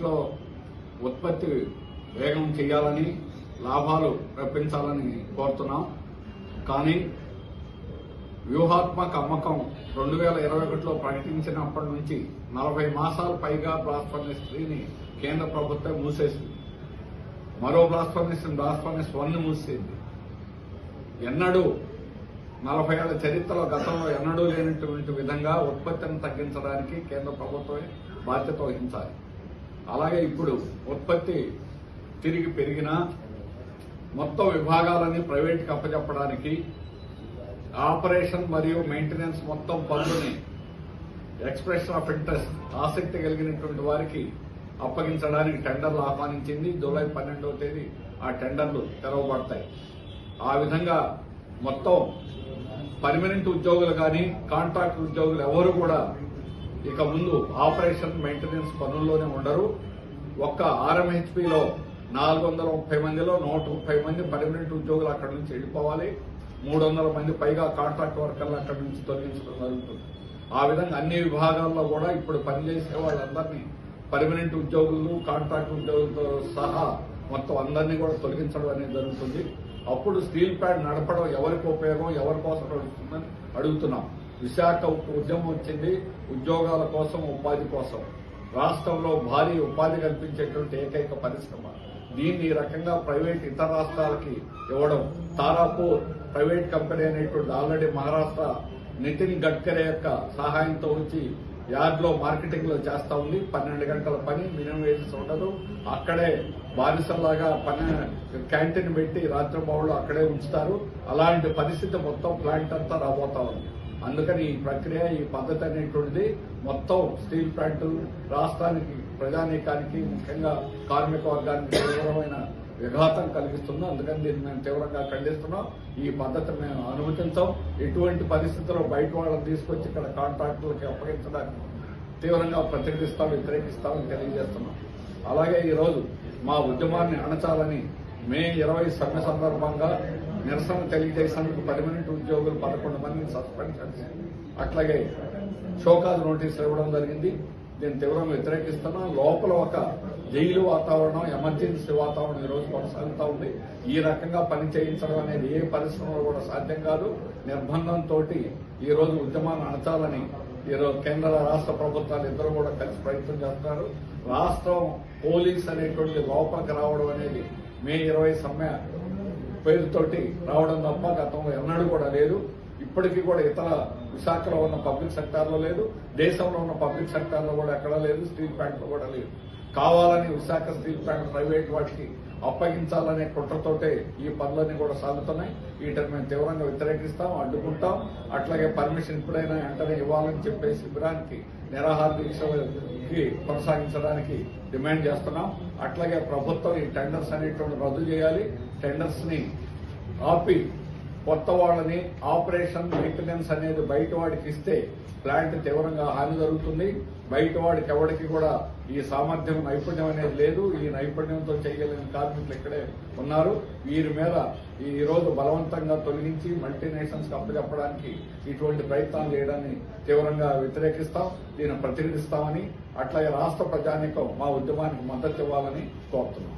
దీంట్లో ఉత్పత్తి వేగం చేయాలని లాభాలు రప్పించాలని కోరుతున్నాం. కానీ వ్యూహాత్మక అమ్మకం రెండు వేల ఇరవై ఒకటిలో ప్రకటించినప్పటి నుంచి నలభై మాసాలు పైగా బ్లాస్ట్ కేంద్ర ప్రభుత్వం మూసేసింది. మరో బ్లాస్ఫర్నిస్ బ్లాస్ఫర్నిస్ వన్ మూసేసింది. ఎన్నడూ నలభై ఏళ్ళ చరిత్రలో గతంలో ఎన్నడూ లేనటువంటి విధంగా ఉత్పత్తిని తగ్గించడానికి కేంద్ర ప్రభుత్వమే బాధ్యత వహించాలి. అలాగే ఇప్పుడు ఉత్పత్తి తిరిగి పెరిగినా మొత్తం విభాగాలని ప్రైవేట్కి అప్పచెప్పడానికి ఆపరేషన్ మరియు మెయింటెనెన్స్ మొత్తం పనులని ఎక్స్ప్రెషన్ ఆఫ్ ఇంట్రెస్ట్ ఆసక్తి కలిగినటువంటి వారికి అప్పగించడానికి టెండర్లు ఆహ్వానించింది. జూలై పన్నెండవ తేదీ ఆ టెండర్లు తెరవబడతాయి. ఆ విధంగా మొత్తం పర్మనెంట్ ఉద్యోగులు కానీ కాంట్రాక్ట్ ఉద్యోగులు ఎవరు కూడా ఇక ముందు ఆపరేషన్ మెయింటెనెన్స్ పనుల్లోనే ఉండరు. ఒక్క ఆర్ఎంహెచ్పిలో నాలుగు వందల ముప్పై మందిలో నూట ముప్పై మంది పర్మనెంట్ ఉద్యోగులు అక్కడి నుంచి వెళ్ళిపోవాలి. మూడు వందల మంది పైగా కాంట్రాక్ట్ వర్కర్లు అక్కడి నుంచి తొలగించడం జరుగుతుంది. ఆ విధంగా అన్ని విభాగాల్లో కూడా ఇప్పుడు పనిచేసే వాళ్ళందరినీ పర్మనెంట్ ఉద్యోగులు కాంట్రాక్ట్ ఉద్యోగులతో సహా మొత్తం అందరినీ కూడా తొలగించడం అనేది జరుగుతుంది. అప్పుడు స్టీల్ ప్లాంట్ నడపడం ఎవరికి ఉపయోగం ఎవరి కోసం అడుగుతున్నాం. విశాఖ ఉద్యమం వచ్చింది ఉద్యోగాల కోసం ఉపాధి కోసం. రాష్ట్రంలో భారీ ఉపాధి కల్పించేటువంటి ఏకైక పరిశ్రమ. దీన్ని ఈ రకంగా ప్రైవేట్ ఇతర రాష్ట్రాలకి ఇవ్వడం. తారాపూర్ ప్రైవేట్ కంపెనీ అనేటువంటి ఆల్రెడీ మహారాష్ట్ర నితిన్ గడ్కరీ యొక్క సహాయంతో వచ్చి యార్డ్లో మార్కెటింగ్లో చేస్తా ఉంది. పన్నెండు గంటల పని మినిమం వేజెస్ ఉండదు. అక్కడే బానిసల్లాగా పని క్యాంటీన్ పెట్టి రాత్రి అక్కడే ఉంచుతారు. అలాంటి పరిస్థితి మొత్తం ప్లాంట్ అంతా రాబోతా ఉంది. అందుకని ఈ ప్రక్రియ ఈ పద్ధతి అనేటువంటిది మొత్తం స్టీల్ ప్లాంట్ రాష్ట్రానికి ప్రజానీకానికి ముఖ్యంగా కార్మిక వర్గానికి తీవ్రమైన విఘాతం కలిగిస్తుంది. అందుకని దీన్ని మేము తీవ్రంగా ఖండిస్తున్నాం. ఈ పద్ధతిని మేము అనుమతించాం. ఎటువంటి పరిస్థితుల్లో బయట వాళ్ళని తీసుకొచ్చి ఇక్కడ కాంట్రాక్టులకి అప్పగించడానికి తీవ్రంగా ప్రతిఘటిస్తాం వ్యతిరేకిస్తామని తెలియజేస్తున్నాం. అలాగే ఈరోజు మా ఉద్యమాన్ని అణచాలని మే ఇరవై సమ్మె సందర్భంగా నిరసన తెలియజేసేందుకు పర్మనెంట్ ఉద్యోగులు పదకొండు మందిని సస్పెండ్ చేసి అట్లాగే షోకాజ్ నోటీసులు ఇవ్వడం జరిగింది. దీన్ని తీవ్రంగా వ్యతిరేకిస్తున్నా. లోపల ఒక జైలు వాతావరణం ఎమర్జెన్సీ వాతావరణం ఈ రోజు కొనసాగుతూ ఉంది. ఈ రకంగా పని చేయించడం అనేది ఏ పరిశ్రమలో కూడా సాధ్యం కాదు. నిర్బంధంతో ఈ రోజు ఉద్యమాన్ని అణచాలని ఈరోజు కేంద్ర రాష్ట్ర ప్రభుత్వాలు ఇద్దరు కూడా కలిసి ప్రయత్నం చేస్తున్నారు. రాష్ట్రం పోలీస్ అనేటువంటి లోపలికి రావడం అనేది మే ఇరవై సమ్మె పేరుతోటి రావడం తప్ప గతంలో ఎన్నడూ కూడా లేదు. ఇప్పటికీ కూడా ఇతర విశాఖలో ఉన్న పబ్లిక్ సెక్టార్లో లేదు. దేశంలో ఉన్న పబ్లిక్ సెక్టార్లో కూడా ఎక్కడా లేదు. స్టీల్ ప్లాంట్లో కూడా లేదు. కావాలని విశాఖ స్టీల్ ప్లాంట్ ప్రైవేట్ వాటికి అప్పగించాలనే కుట్రతోటే ఈ పనులన్నీ కూడా సాగుతున్నాయి. వీటిని మేము తీవ్రంగా వ్యతిరేకిస్తాం అడ్డుకుంటాం. అట్లాగే పర్మిషన్ ఇప్పుడైనా వెంటనే ఇవ్వాలని చెప్పే శిబిరానికి నిరాహార దీక్షకి కొనసాగించడానికి డిమాండ్ చేస్తున్నాం. అట్లాగే ప్రభుత్వం ఈ టెండర్స్ అనేటువంటి రద్దు చేయాలి. టెండర్స్ని ఆపి కొత్త వాళ్ళని ఆపరేషన్ మెయింటెనెన్స్ అనేది బయట వాడికి ఇస్తే ప్లాంట్ తీవ్రంగా హాని జరుగుతుంది. బయట వాడికి ఎవరికి కూడా ఈ సామర్థ్యం నైపుణ్యం అనేది లేదు. ఈ నైపుణ్యంతో చేయగలిగిన కార్మికులు ఇక్కడే ఉన్నారు. వీరి మీద ఈ రోజు బలవంతంగా తొలగించి మల్టీనేషన్స్ అప్పచెప్పడానికి ఇటువంటి ప్రయత్నాలు చేయడాన్ని తీవ్రంగా వ్యతిరేకిస్తాం. దీన్ని ప్రతిఘటిస్తామని అట్లాగే రాష్ట్ర ప్రజానికం మా ఉద్యమానికి మద్దతు ఇవ్వాలని కోరుతున్నాం.